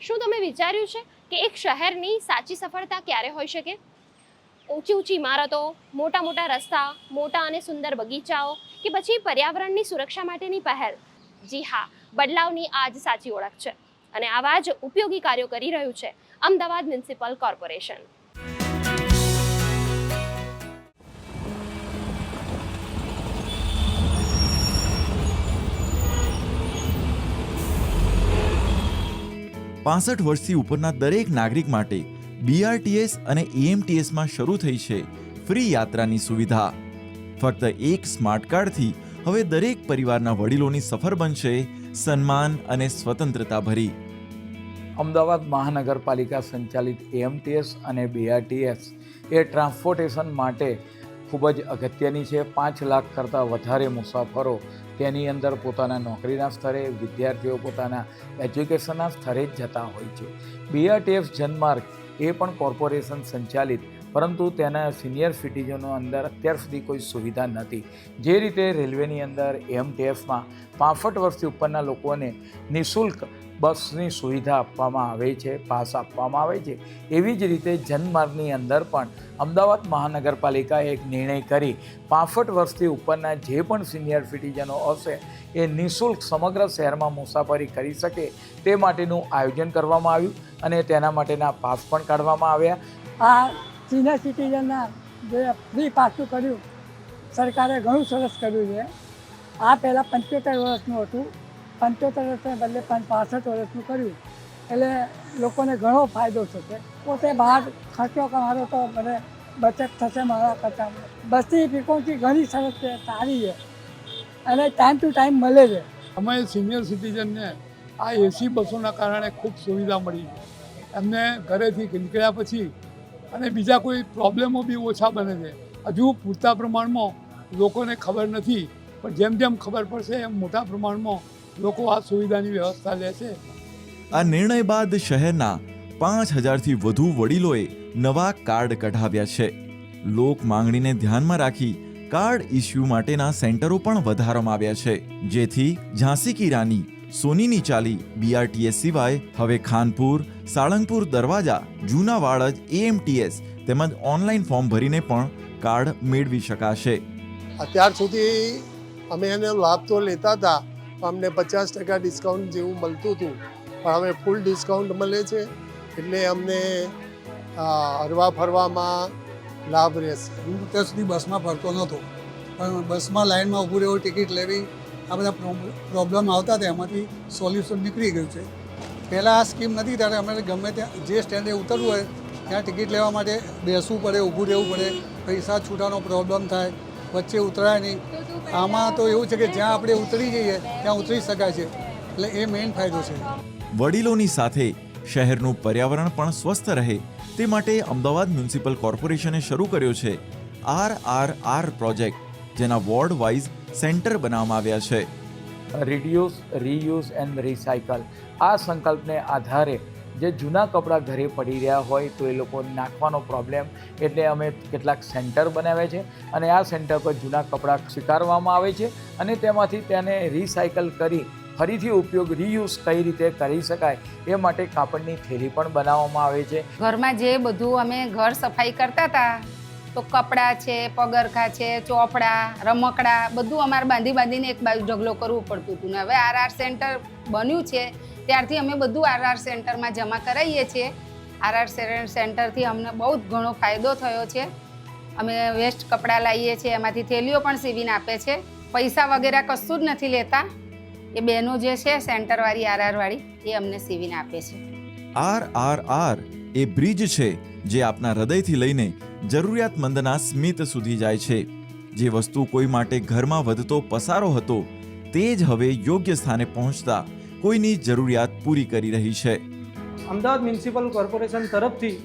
શું તમે વિચાર્યું છે કે એક શહેરની સાચી સફળતા ક્યારે હોઈ શકે? ઊંચી ઊંચી ઇમારતો, મોટા મોટા રસ્તા, મોટા અને સુંદર બગીચાઓ કે પછી પર્યાવરણની સુરક્ષા માટેની પહેલ? જી હા, બદલાવની આ જ સાચી ઓળખ છે અને આવા જ ઉપયોગી કાર્યો કરી રહ્યું છે અમદાવાદ મ્યુનિસિપલ કોર્પોરેશન. પાસઠ વર્ષથી ઉપરના દરેક નાગરિક માટે બીઆરટીએસ અને એએમટીએસમાં શરૂ થઈ છે ફ્રી યાત્રાની સુવિધા. ફક્ત એક સ્માર્ટ કાર્ડથી હવે દરેક પરિવારના વડીલોની સફર બનશે સન્માન અને સ્વતંત્રતા ભરી અમદાવાદ મહાનગરપાલિકા સંચાલિત એએમટીએસ અને બીઆરટીએસ એ ટ્રાન્સપોર્ટેશન માટે ખૂબ જ અગત્યની છે. પાંચ લાખ કરતાં વધારે મુસાફરો તેની અંદર પોતાના નોકરીના સ્તરે, વિદ્યાર્થીઓ પોતાના એજ્યુકેશનના સ્થળે જ જતા હોય છે. બીઆરટીએફ જનમાર્ગ એ પણ કોર્પોરેશન સંચાલિત, પરંતુ તેના સિનિયર સિટીઝનો અંદર અત્યાર સુધી કોઈ સુવિધા નથી. જે રીતે રેલવેની અંદર એમટીએફમાં પાસઠ વર્ષથી ઉપરના લોકોને નિઃશુલ્ક બસની સુવિધા આપવામાં આવે છે, પાસ આપવામાં આવે છે, એવી જ રીતે જનમાર્ગની અંદર પણ અમદાવાદ મહાનગરપાલિકાએ એક નિર્ણય કરી પાસઠ વર્ષથી ઉપરના જે પણ સિનિયર સિટીઝનો હશે એ નિઃશુલ્ક સમગ્ર શહેરમાં મુસાફરી કરી શકે તે માટેનું આયોજન કરવામાં આવ્યું અને તેના માટેના પાસ પણ કાઢવામાં આવ્યા. આ સિનિયર સિટીઝનના જે ફ્રી પાસું કર્યું, સરકારે ઘણું સરસ કર્યું છે. આ પહેલાં પંચોતેર વર્ષનું હતું. પંચોતેર વર્ષને બદલે પાસઠ વર્ષનું કર્યું. એટલે લોકોને ઘણો ફાયદો થશે. પોતે બહાર ખર્ચો કરવાનો તો મને બચત થશે મારા કરતાં બસની ફ્રિકવન્સી ઘણી સરસ છે સારી છે. અને ટાઈમ ટુ ટાઈમ મળે છે. અમે સિનિયર સિટીઝનને આ એસી બસોના કારણે ખૂબ સુવિધા મળી એમને ઘરેથી નીકળ્યા પછી અને બીજા કોઈ પ્રોબ્લેમો બી ઓછા બને છે. હજુ પૂરતા પ્રમાણમાં લોકોને ખબર નથી પણ જેમ જેમ ખબર પડશે એમ મોટા પ્રમાણમાં લોકો આ સુવિધાની વ્યવસ્થા લે છે આ નિર્ણય બાદ શહેરના પાંચ હજારથી વધુ વડીલોએ નવા કાર્ડ કઢાવ્યા છે. લોક માંગણીને ધ્યાનમાં રાખી કાર્ડ ઇસ્યુ માટેના સેન્ટરો પણ વધારવામાં આવ્યા છે. જેથી ઝાંસી કી રાની, સોનીની ચાલી બીઆરટીએસ સિવાય હવે ખાનપુર, સાળંગપુર દરવાજા જૂના વાડજ એએમટીએસ તેમજ ઓનલાઈન ફોર્મ ભરીને પણ કાર્ડ મેળવી શકાશે. અત્યાર સુધી અમે એનો લાભ તો લેતા હતા અમને પચાસ ટકા ડિસ્કાઉન્ટ જેવું મળતું હતું. પણ હવે ફૂલ ડિસ્કાઉન્ટ મળે છે, એટલે અમને હરવા ફરવામાં લાભ રહેશે. હું અત્યાર સુધી બસમાં ફરતો નહોતો પણ બસમાં લાઇનમાં ઊભું રહેવું ટિકિટ લેવી આ બધા પ્રોબ્લેમ આવતા હતા એમાંથી સોલ્યુશન નીકળી ગયું છે. પહેલાં આ સ્કીમ નથી ત્યારે અમે ગમે ત્યાં જે સ્ટેન્ડે ઉતરવું હોય ત્યાં ટિકિટ લેવા માટે બેસવું પડે ઊભું રહેવું પડે પૈસા છૂટાનો પ્રોબ્લેમ થાય વચ્ચે ઉતરાય નહીં. આમાં તો એવું છે કે જ્યાં આપણે ઉતરી જઈએ ત્યાં ઉતરી શકાય છે. એટલે એ મેઇન ફાયદો છે. વડીલોની સાથે શહેરનું પર્યાવરણ પણ સ્વસ્થ રહે તે માટે અમદાવાદ મ્યુનિસિપલ કોર્પોરેશને શરૂ કર્યો છે આર આર આર પ્રોજેક્ટ, જેના વોર્ડ વાઇઝ સેન્ટર બનાવવામાં આવ્યા છે. રિડ્યુસ રીયુઝ એન્ડ રિસાયકલ આ સંકલ્પને આધારે જે જૂના કપડાં ઘરે પડી રહ્યા હોય તો એ લોકો નાખવાનો પ્રોબ્લેમ એટલે અમે કેટલાક સેન્ટર બનાવ્યા છે અને આ સેન્ટર પર જૂના કપડાં સ્વીકારવામાં આવે છે અને તેમાંથી તેને રિસાયકલ કરી ફરીથી ઉપયોગ રીયુઝ કઈ રીતે કરી શકાય એ માટે કાપડની થેલી પણ બનાવવામાં આવે છે. ઘરમાં જે બધું અમે ઘર સફાઈ કરતા હતા, તો કપડાં છે, પગરખા છે, ચોપડા, રમકડા, બધું અમારે બાંધી બાંધીને એક બાજુ ઢગલો કરવું પડતું હતું. ને હવે આર આર સેન્ટર બન્યું છે, ત્યારથી અમે બધું આર આર સેન્ટરમાં જમા કરાવીએ છીએ. આર આર સેન્ટરથી અમને બહુ જ ઘણો ફાયદો થયો છે. અમે વેસ્ટ કપડાં લાવીએ છીએ, એમાંથી થેલીઓ પણ સીવીને આપે છે. પૈસા વગેરે કશું જ નથી લેતા. એ બેનો જે છે સેન્ટરવાળી આર આર વાળી એ અમને સીવીને આપે છે. આર આર આર એ બ્રિજ છે જે આપના હૃદયથી લઈને જરૂરિયાતમંદના સ્મિત સુધી જાય છે. જે વસ્તુ કોઈ માટે ઘરમાં વધતો પસારો હતો તે જ હવે યોગ્ય સ્થાને પહોંચતા કોઈની જરૂરિયાત પૂરી કરી રહી છે. અમદાવાદ મ્યુનિસિપલ કોર્પોરેશન તરફથી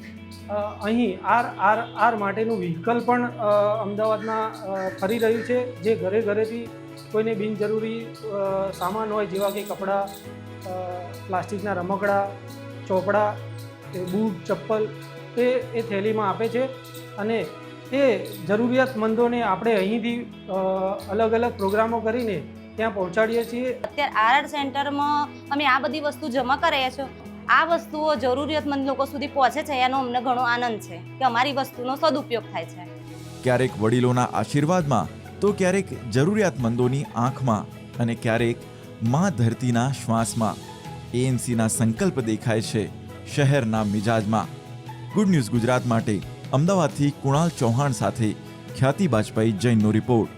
અહીં આર આર આર માટેનું વ્હીકલ પણ અમદાવાદમાં ફરી રહ્યું છે જે ઘરે ઘરેથી કોઈને બિનજરૂરી સામાન હોય જેવા કે કપડાં પ્લાસ્ટિકના રમકડા ચોપડા બૂટ ચપ્પલ એ એ થેલીમાં આપે છે અને એ જરૂરિયાતમંદોને આપણે અહીંથી અલગ અલગ પ્રોગ્રામો કરીને ત્યાં પહોંચાડીએ છીએ. અત્યારે આરઆર સેન્ટરમાં અમે આ બધી વસ્તુ જમા કરાઈએ છો. આ વસ્તુઓ જરૂરિયાતમંદ લોકો સુધી પહોંચે છે એનો અમને ઘણો આનંદ છે કે અમારી વસ્તુનો સદુપયોગ થાય છે. ક્યારેક વડીલોના આશીર્વાદમાં તો ક્યારેક જરૂરિયાતમંદોની આંખમાં અને ક્યારેક મા ધરતીના શ્વાસમાં એએમસીના સંકલ્પ દેખાય છે શહેરના મિજાજમાં. ગુડ ન્યૂઝ ગુજરાત માટે અમદાવાદથી કુણાલ ચૌહાણ સાથે ખ્યાતિ બાજપાઈ જૈનનો રિપોર્ટ.